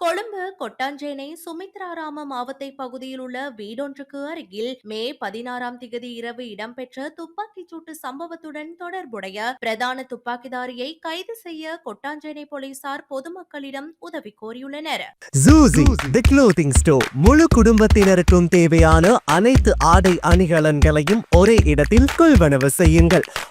கொழும்பு கொட்டாஞ்சேனை சுமித்ராராம மாவத்தை பகுதியில் உள்ள வீடொன்றுக்கு அருகில் மே பதினாறாம் திகதி இரவு இடம்பெற்ற துப்பாக்கிச் சூட்டு சம்பவத்துடன் தொடர்புடைய பிரதான துப்பாக்கிதாரியை கைது செய்ய கொட்டாஞ்சேனை போலீசார் பொதுமக்களிடம் உதவி கோரியுள்ளனர். ஜூசி தி க்ளோதிங் ஸ்டோர் முழு குடும்பத்தினருக்கும் தேவையான அனைத்து ஆடை அணிகலன்களையும் ஒரே இடத்தில் கொள்வனவு செய்யுங்கள்.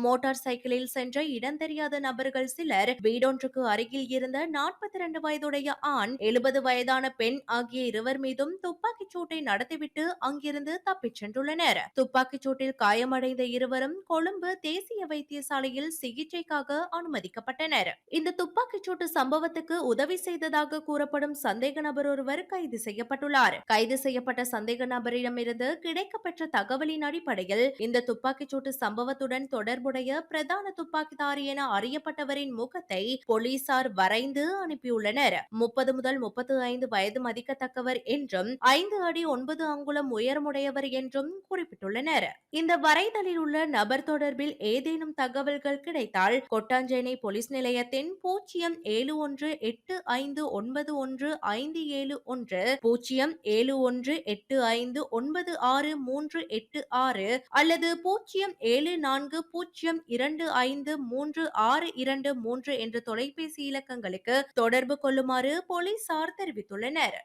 மோட்டார் சைக்கிளில் சென்ற இடம் தெரியாத நபர்கள் சிலர் வீடொன்றுக்கு அருகில் இருந்த நாற்பத்தி இரண்டு வயதுடைய ஆண் எழுபது வயதான பெண் ஆகிய இருவர் மீதும் துப்பாக்கிச் சூட்டை நடத்திவிட்டு அங்கிருந்து தப்பிச் சென்றுள்ளனர். துப்பாக்கிச் சூட்டில் காயமடைந்த இருவரும் கொழும்பு தேசிய வைத்தியசாலையில் சிகிச்சைக்காக அனுமதிக்கப்பட்டனர். இந்த துப்பாக்கிச் சூட்டு சம்பவத்துக்கு உதவி செய்ததாக கூறப்படும் சந்தேக நபர் ஒருவர் கைது செய்யப்பட்டுள்ளார். கைது செய்யப்பட்ட சந்தேக நபரிடமிருந்து கிடைக்கப்பெற்ற தகவலின் அடிப்படையில் இந்த துப்பாக்கிச் சூட்டு சம்பவத்துடன் தொடர்புடைய பிரதான துப்பாக்கிதாரி என அறியப்பட்டவரின் முகத்தை போலீசார் வரைந்து அனுப்பியுள்ளனர். முப்பது முதல் முப்பத்து ஐந்து வயது மதிக்கத்தக்கவர் என்றும் ஐந்து அடி ஒன்பது அங்குலம் உயரமுடையவர் என்றும் குறிப்பிட்டுள்ளனர். இந்த வரைதலில் உள்ள நபர் தொடர்பில் ஏதேனும் தகவல்கள் கிடைத்தால் கொட்டாஞ்சேனை போலீஸ் நிலையத்தின் பூஜ்ஜியம் ஏழு ஒன்று எட்டு ஐந்து ஒன்பது ஒன்று ஐந்து ஏழு ஒன்று பூஜ்ஜியம் ஏழு ஒன்று எட்டு ஐந்து ஒன்பது ஆறு மூன்று எட்டு ஆறு அல்லது பூஜ்ஜியம் ஏழு நான்கு பூஜ்ஜியம் இரண்டு ஐந்து மூன்று ஆறு இரண்டு மூன்று என்ற தொலைபேசி இலக்கங்களுக்கு தொடர்பு கொள்ளுமாறு போலீசார் தெரிவித்துள்ளனர்.